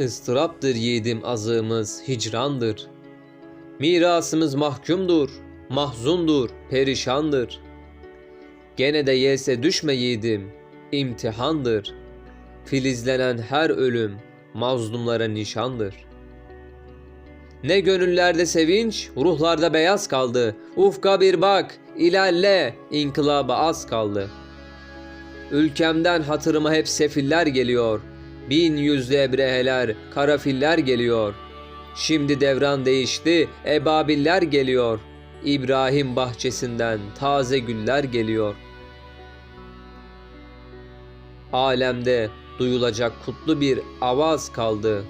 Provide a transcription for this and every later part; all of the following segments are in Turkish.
ıstıraptır yiğidim azığımız hicrandır. Mirasımız mahkumdur, mahzundur, perişandır. Gene de yese düşme yiğidim, imtihandır. Filizlenen her ölüm mazlumlara nişandır. Ne gönüllerde sevinç, ruhlarda beyaz kaldı. Ufka bir bak, ilerle, inkılaba az kaldı. Ülkemden hatırıma hep sefiller geliyor. Bin yüzlü ebreheler, karafiller geliyor. Şimdi devran değişti, ebabiller geliyor. İbrahim bahçesinden taze güller geliyor. Alemde duyulacak kutlu bir avaz kaldı.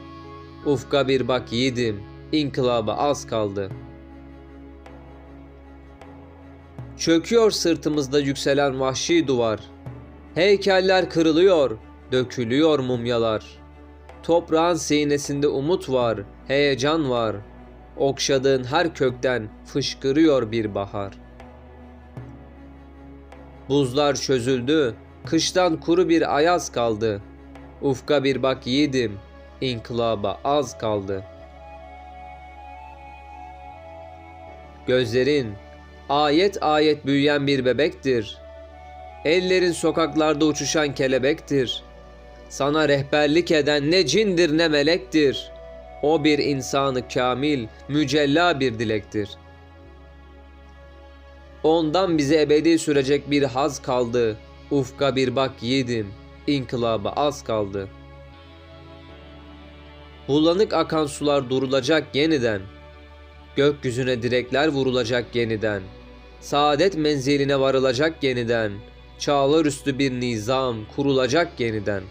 Ufka bir bak yiğidim, inkılaba az kaldı. Çöküyor sırtımızda yükselen vahşi duvar. Heykeller kırılıyor, dökülüyor mumyalar. Toprağın sinesinde umut var, heyecan var. Okşadığın her kökten fışkırıyor bir bahar. Buzlar çözüldü, kıştan kuru bir ayaz kaldı. Ufka bir bak yiğidim, inkılaba az kaldı. Gözlerin ayet ayet büyüyen bir bebektir. Ellerin sokaklarda uçuşan kelebektir. Sana rehberlik eden ne cindir ne melektir. O bir insanı kamil, mücella bir dilektir. Ondan bize ebedi sürecek bir haz kaldı. Ufka bir bak yiğidim, inkılaba az kaldı. Bulanık akan sular durulacak yeniden. Gökyüzüne direkler vurulacak yeniden. Saadet menziline varılacak yeniden. Çağlar üstü bir nizam kurulacak yeniden.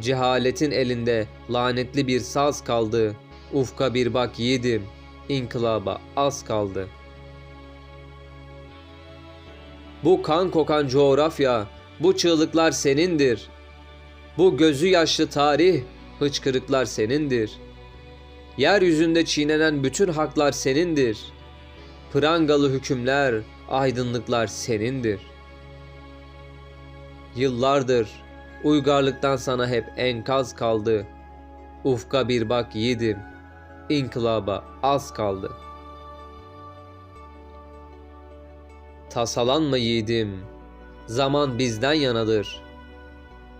Cehaletin elinde lanetli bir saz kaldı. Ufka bir bak yiğidim, inkılaba az kaldı. Bu kan kokan coğrafya, bu çığlıklar senindir. Bu gözü yaşlı tarih, hıçkırıklar senindir. Yeryüzünde çiğnenen bütün haklar senindir. Prangalı hükümler, aydınlıklar senindir. Yıllardır uygarlıktan sana hep enkaz kaldı. Ufka bir bak yiğidim, inkılaba az kaldı. Tasalanma yiğidim, zaman bizden yanadır.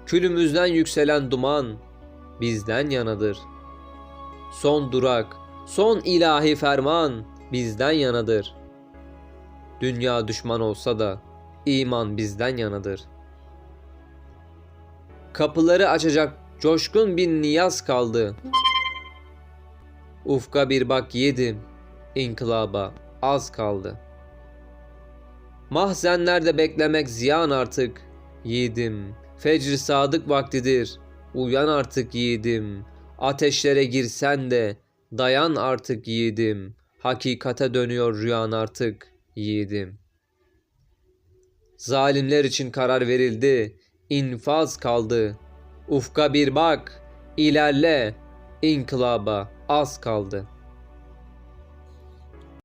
Külümüzden yükselen duman bizden yanadır. Son durak, son ilahi ferman bizden yanadır. Dünya düşman olsa da iman bizden yanadır. Kapıları açacak coşkun bir niyaz kaldı. Ufka bir bak yedim, inkılaba az kaldı. Mahzenlerde beklemek ziyan artık, yiğidim. Fecr sadık vaktidir, uyan artık yiğidim. Ateşlere girsen de dayan artık yiğidim. Hakikate dönüyor rüyan artık yiğidim. Zalimler için karar verildi, infaz kaldı. Ufka bir bak, ilerle, inkılaba az kaldı.''